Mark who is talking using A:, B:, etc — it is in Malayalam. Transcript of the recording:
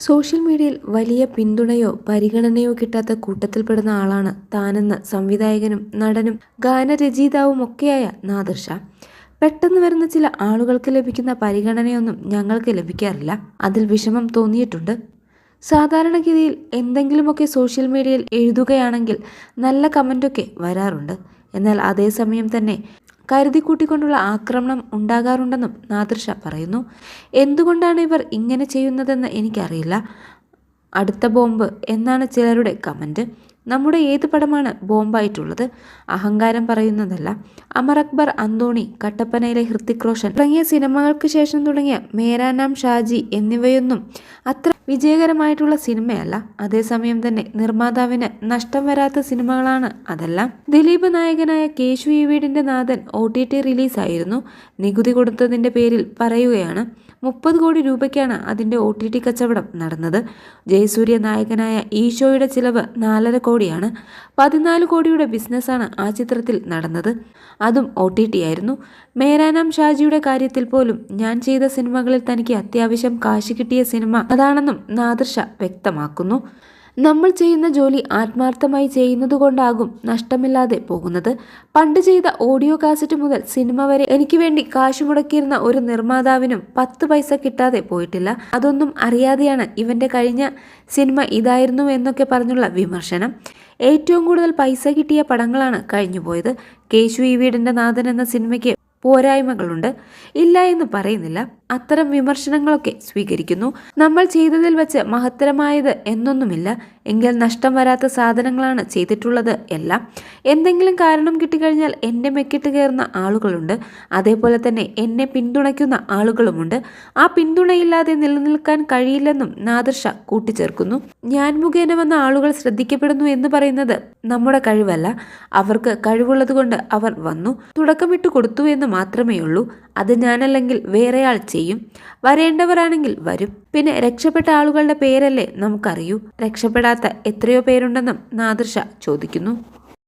A: സോഷ്യൽ മീഡിയയിൽ വലിയ പിന്തുണയോ പരിഗണനയോ കിട്ടാത്ത കൂട്ടത്തിൽപ്പെടുന്ന ആളാണ് താനെന്ന് സംവിധായകനും നടനും ഗാനരചയിതാവും ഒക്കെയായ നാദർഷ. പെട്ടെന്ന് വരുന്ന ചില ആളുകൾക്ക് ലഭിക്കുന്ന പരിഗണനയൊന്നും ഞങ്ങൾക്ക് ലഭിക്കാറില്ല. അതിൽ വിഷമം തോന്നിയിട്ടുണ്ട്. സാധാരണഗതിയിൽ എന്തെങ്കിലുമൊക്കെ സോഷ്യൽ മീഡിയയിൽ എഴുതുകയാണെങ്കിൽ നല്ല കമന്റൊക്കെ വരാറുണ്ട്. എന്നാൽ അതേസമയം തന്നെ കരുതിക്കൂട്ടിക്കൊണ്ടുള്ള ആക്രമണം ഉണ്ടാകാറുണ്ടെന്നും നാദൃഷ പറയുന്നു. എന്തുകൊണ്ടാണ് ഇവർ ഇങ്ങനെ ചെയ്യുന്നതെന്ന് എനിക്കറിയില്ല. അടുത്ത ബോംബ് എന്നാണ് ചിലരുടെ കമന്റ് നമ്മുടെ ഏത് പടമാണ് ബോംബായിട്ടുള്ളത്? അഹങ്കാരം പറയുന്നതല്ല. അമർ അക്ബർ അന്തോണി കട്ടപ്പനയിലെ ഹൃത്തിക് റോഷൻ തുടങ്ങിയ സിനിമകൾക്ക് ശേഷം തുടങ്ങിയ മേരാനാം ഷാജി എന്നിവയൊന്നും അത്ര വിജയകരമായിട്ടുള്ള സിനിമയല്ല. അതേസമയം തന്നെ നിർമ്മാതാവിന് നഷ്ടം വരാത്ത സിനിമകളാണ് അതെല്ലാം. ദിലീപ് നായകനായ കേശു ഈ വീടിന്റെ നാഥൻ ഒ ടി ടി റിലീസായിരുന്നു. നികുതി കൊടുത്തതിന്റെ പേരിൽ പറയുകയാണ് മുപ്പത് കോടി രൂപയ്ക്കാണ് അതിന്റെ ഒ ടി ടി കച്ചവടം നടന്നത്. ജയസൂര്യ നായകനായ ഈശോയുടെ ചിലവ് നാലര കോടിയാണ്. പതിനാല് കോടിയുടെ ബിസിനസ്സാണ് ആ ചിത്രത്തിൽ നടന്നത്. അതും ഒ ടി ടി ആയിരുന്നു. മേരാനാം ഷാജിയുടെ കാര്യത്തിൽ പോലും ഞാൻ ചെയ്ത സിനിമകളിൽ തനിക്ക് അത്യാവശ്യം കാശ് കിട്ടിയ സിനിമ അതാണെന്നും നാദർഷ വ്യക്തമാക്കുന്നു. നമ്മൾ ചെയ്യുന്ന ജോലി ആത്മാർത്ഥമായി ചെയ്യുന്നതുകൊണ്ടാകും നഷ്ടമില്ലാതെ പോകുന്നത്. പണ്ട് ചെയ്ത ഓഡിയോ കാസറ്റ് മുതൽ സിനിമ വരെ എനിക്ക് വേണ്ടി കാശ് മുടക്കിയിരുന്ന ഒരു നിർമ്മാതാവിനും പത്ത് പൈസ കിട്ടാതെ പോയിട്ടില്ല. അതൊന്നും അറിയാതെയാണ് ഇവന്റെ കഴിഞ്ഞ സിനിമ ഇതായിരുന്നു എന്നൊക്കെ പറഞ്ഞുള്ള വിമർശനം. ഏറ്റവും കൂടുതൽ പൈസ കിട്ടിയ പടങ്ങളാണ് കഴിഞ്ഞുപോയത്. കേശു ഈ വീടിന്റെ നാഥൻ എന്ന സിനിമയ്ക്ക് പോരായ്മകളുണ്ട്. ഇല്ല എന്ന് പറയുന്നില്ല. അത്തരം വിമർശനങ്ങളൊക്കെ സ്വീകരിക്കുന്നു. നമ്മൾ ചെയ്തതിൽ വച്ച് മഹത്തരമായത് എന്നൊന്നുമില്ല. എങ്കിൽ നഷ്ടം വരാത്ത സാധനങ്ങളാണ് ചെയ്തിട്ടുള്ളത് എല്ലാം. എന്തെങ്കിലും കാരണം കിട്ടിക്കഴിഞ്ഞാൽ എന്നെ മെക്കിട്ട് കയറുന്ന ആളുകളുണ്ട്. അതേപോലെ തന്നെ എന്നെ പിന്തുണയ്ക്കുന്ന ആളുകളുമുണ്ട്. ആ പിന്തുണയില്ലാതെ നിലനിൽക്കാൻ കഴിയില്ലെന്നും നാദർഷ കൂട്ടിച്ചേർക്കുന്നു. ഞാൻ മുഖേന വന്ന ആളുകൾ ശ്രദ്ധിക്കപ്പെടുന്നു എന്ന് പറയുന്നത് നമ്മുടെ കഴിവല്ല. അവർക്ക് കഴിവുള്ളത് കൊണ്ട് അവർ വന്നു. തുടക്കമിട്ട് കൊടുത്തു എന്ന് മാത്രമേ ഉള്ളൂ അത് ഞാനല്ലെങ്കിൽ വേറെയാൾ ചെയ്യും. വരേണ്ടവരാണെങ്കിൽ വരും. പിന്നെ രക്ഷപ്പെട്ട ആളുകളുടെ പേരല്ലേ നമുക്കറിയൂ. രക്ഷപ്പെടാത്ത എത്രയോ പേരുണ്ടെന്നും നാദർഷ ചോദിക്കുന്നു